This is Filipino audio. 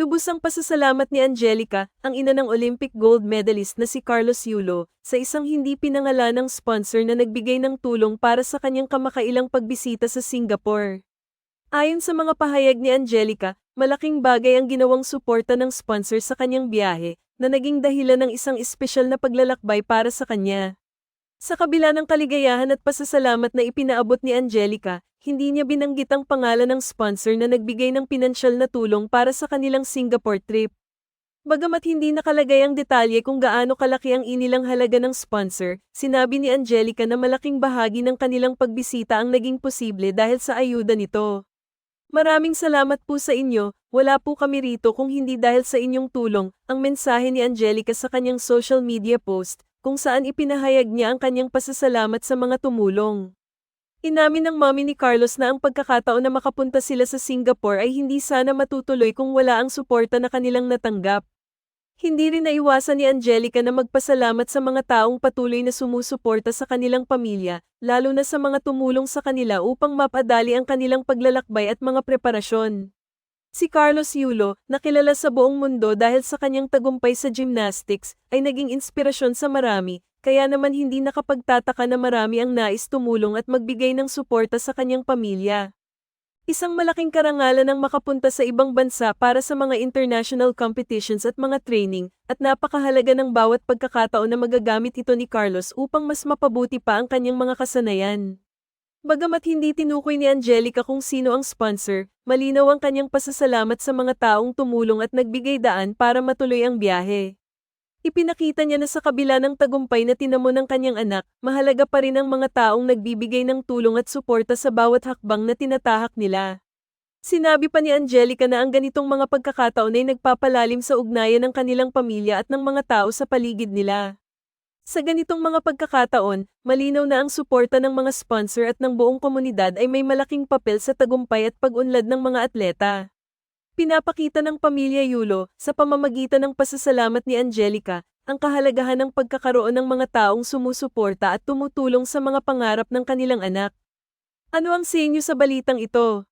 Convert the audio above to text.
Lubos ang pasasalamat ni Angelica, ang ina ng Olympic gold medalist na si Carlos Yulo, sa isang hindi pinangalanang sponsor na nagbigay ng tulong para sa kanyang kamakailang pagbisita sa Singapore. Ayon sa mga pahayag ni Angelica, malaking bagay ang ginawang suporta ng sponsor sa kanyang biyahe, na naging dahilan ng isang espesyal na paglalakbay para sa kanya. Sa kabila ng kaligayahan at pasasalamat na ipinaabot ni Angelica, hindi niya binanggit ang pangalan ng sponsor na nagbigay ng pinansyal na tulong para sa kanilang Singapore trip. Bagamat hindi nakalagay ang detalye kung gaano kalaki ang inilang halaga ng sponsor, sinabi ni Angelica na malaking bahagi ng kanilang pagbisita ang naging posible dahil sa ayuda nito. Maraming salamat po sa inyo, wala po kami rito kung hindi dahil sa inyong tulong, ang mensahe ni Angelica sa kanyang social media post, kung saan ipinahayag niya ang kanyang pasasalamat sa mga tumulong. Inamin ng mami ni Carlos na ang pagkakataon na makapunta sila sa Singapore ay hindi sana matutuloy kung wala ang suporta na kanilang natanggap. Hindi rin naiwasan ni Angelica na magpasalamat sa mga taong patuloy na sumusuporta sa kanilang pamilya, lalo na sa mga tumulong sa kanila upang mapadali ang kanilang paglalakbay at mga preparasyon. Si Carlos Yulo, nakilala sa buong mundo dahil sa kanyang tagumpay sa gymnastics, ay naging inspirasyon sa marami, kaya naman hindi nakapagtataka na marami ang nais tumulong at magbigay ng suporta sa kanyang pamilya. Isang malaking karangalan ang makapunta sa ibang bansa para sa mga international competitions at mga training, at napakahalaga ng bawat pagkakataon na magagamit ito ni Carlos upang mas mapabuti pa ang kanyang mga kasanayan. Bagamat hindi tinukoy ni Angelica kung sino ang sponsor, malinaw ang kanyang pasasalamat sa mga taong tumulong at nagbigay daan para matuloy ang biyahe. Ipinakita niya na sa kabila ng tagumpay na tinamo ng kanyang anak, mahalaga pa rin ang mga taong nagbibigay ng tulong at suporta sa bawat hakbang na tinatahak nila. Sinabi pa ni Angelica na ang ganitong mga pagkakataon ay nagpapalalim sa ugnayan ng kanilang pamilya at ng mga tao sa paligid nila. Sa ganitong mga pagkakataon, malinaw na ang suporta ng mga sponsor at ng buong komunidad ay may malaking papel sa tagumpay at pag-unlad ng mga atleta. Pinapakita ng pamilya Yulo, sa pamamagitan ng pasasalamat ni Angelica, ang kahalagahan ng pagkakaroon ng mga taong sumusuporta at tumutulong sa mga pangarap ng kanilang anak. Ano ang sa inyo sa balitang ito?